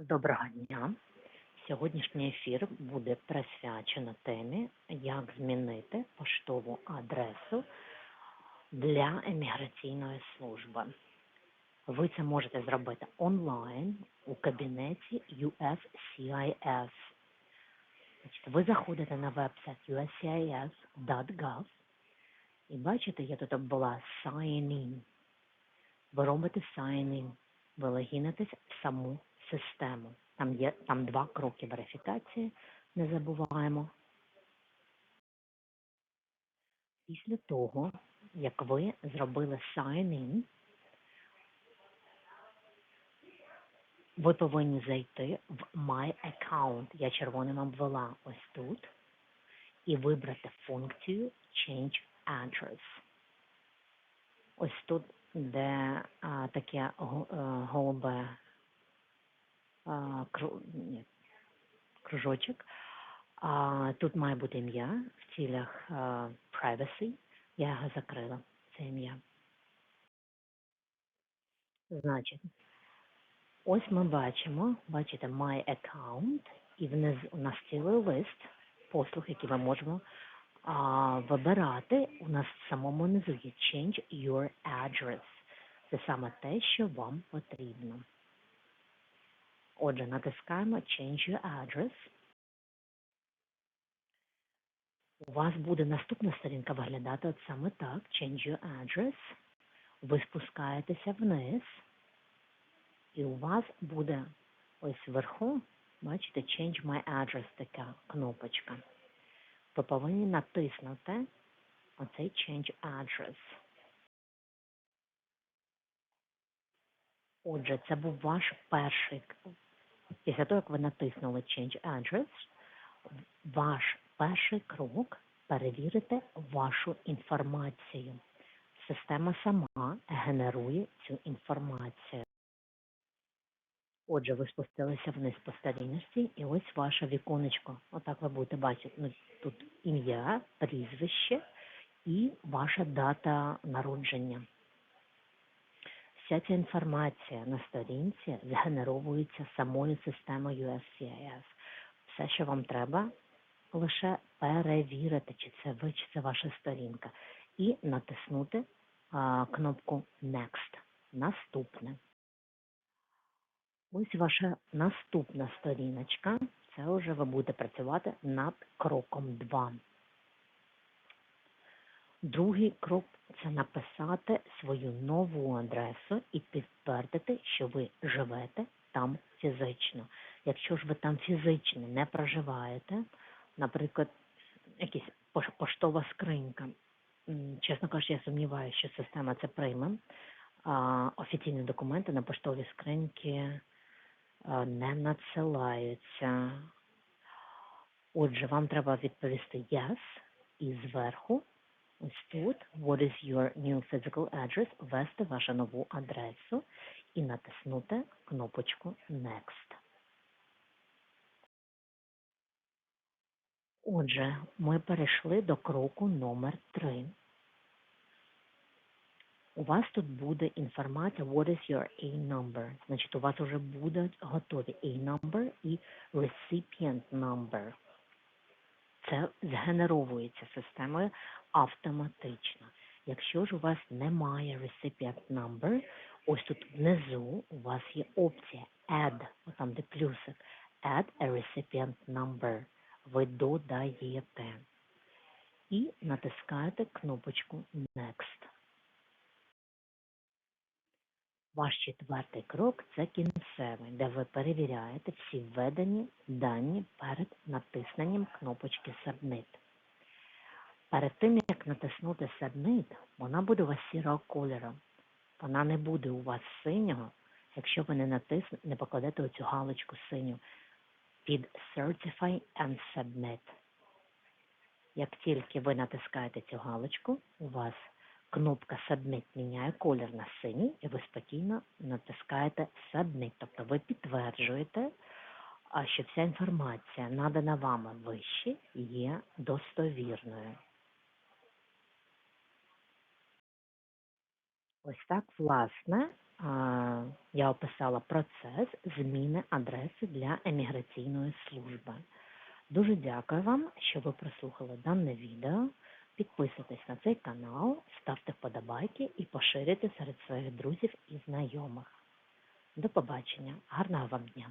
Доброго дня. Сьогоднішній ефір буде присвячено темі, як змінити поштову адресу для еміграційної служби. Ви це можете зробити онлайн у кабінеті USCIS. Ви заходите на вебсайт uscis.gov і бачите, я тут була sign in. Ви робите sign in, ви логінитесь в саму систему. Там є там два кроки верифікації, не забуваємо. Після того, як ви зробили sign-in, ви повинні зайти в My Account. Я червоним обвела ось тут. І вибрати функцію Change Address. Ось тут, де а, таке е, голубе кру... ні, кружочок. А, тут має бути ім'я в цілях а, privacy. Я його закрила, це ім'я. Значить, ось ми бачимо, бачите, My Account, і внизу у нас цілий лист послуг, які ми можемо а, вибирати. У нас в самому низу є Change Your Address. Це саме те, що вам потрібно. Отже, натискаємо Change Your Address. У вас буде наступна сторінка виглядати от саме так. Change Your Address. Ви спускаєтеся вниз. І у вас буде ось вверху, бачите, Change My Address така кнопочка. Ви повинні натиснути оцей Change Address. Отже, це був ваш перший Після того, як ви натиснули Change Address, ваш перший крок перевірити вашу інформацію. Система сама генерує цю інформацію. Отже, ви спустилися вниз по сторіночці, і ось ваше віконечко. Отак ви будете бачити. Ну, тут ім'я, прізвище і ваша дата народження. Вся ця інформація на сторінці згенеровується самою системою USCIS. Все, що вам треба, лише перевірити, чи це ви, чи це ваша сторінка, і натиснути а, кнопку Next. Наступне. Ось ваша наступна сторіночка. Це вже ви будете працювати над кроком 2. Другий крок це написати свою нову адресу і підтвердити, що ви живете там фізично. Якщо ж ви там фізично не проживаєте, наприклад, якась поштова скринька, чесно кажучи, я сумніваюся, що система це прийме. Офіційні документи на поштові скриньки не надсилаються. Отже, вам треба відповісти yes і зверху Ось тут What is your new physical address? Ввести вашу нову адресу і натиснути кнопочку Next. Отже, ми перейшли до кроку номер 3. У вас тут буде інформація What is your A number? Значить, у вас вже будуть готові A number і recipient number. Це згенеровується системою автоматично. Якщо ж у вас немає recipient number, ось тут внизу у вас є опція Add, там де плюсик, Add a recipient number. Ви додаєте і натискаєте кнопочку Next. Ваш четвертий крок це кінцевий, де ви перевіряєте всі введені дані перед натисненням кнопочки Submit. Перед тим, як натиснути Submit, вона буде у вас сірого кольору. Вона не буде у вас синього, якщо ви не натисне, не покладете оцю галочку синю під Certify and Submit. Як тільки ви натискаєте цю галочку, у вас кнопка Submit міняє колір на синій, і ви спокійно натискаєте Submit. Тобто ви підтверджуєте, що вся інформація, надана вами вище, є достовірною. Ось так, власне, я описала процес зміни адреси для еміграційної служби. Дуже дякую вам, що ви прослухали дане відео. Підписуйтесь на цей канал, ставте вподобайки і поширюйте серед своїх друзів і знайомих. До побачення, гарного вам дня!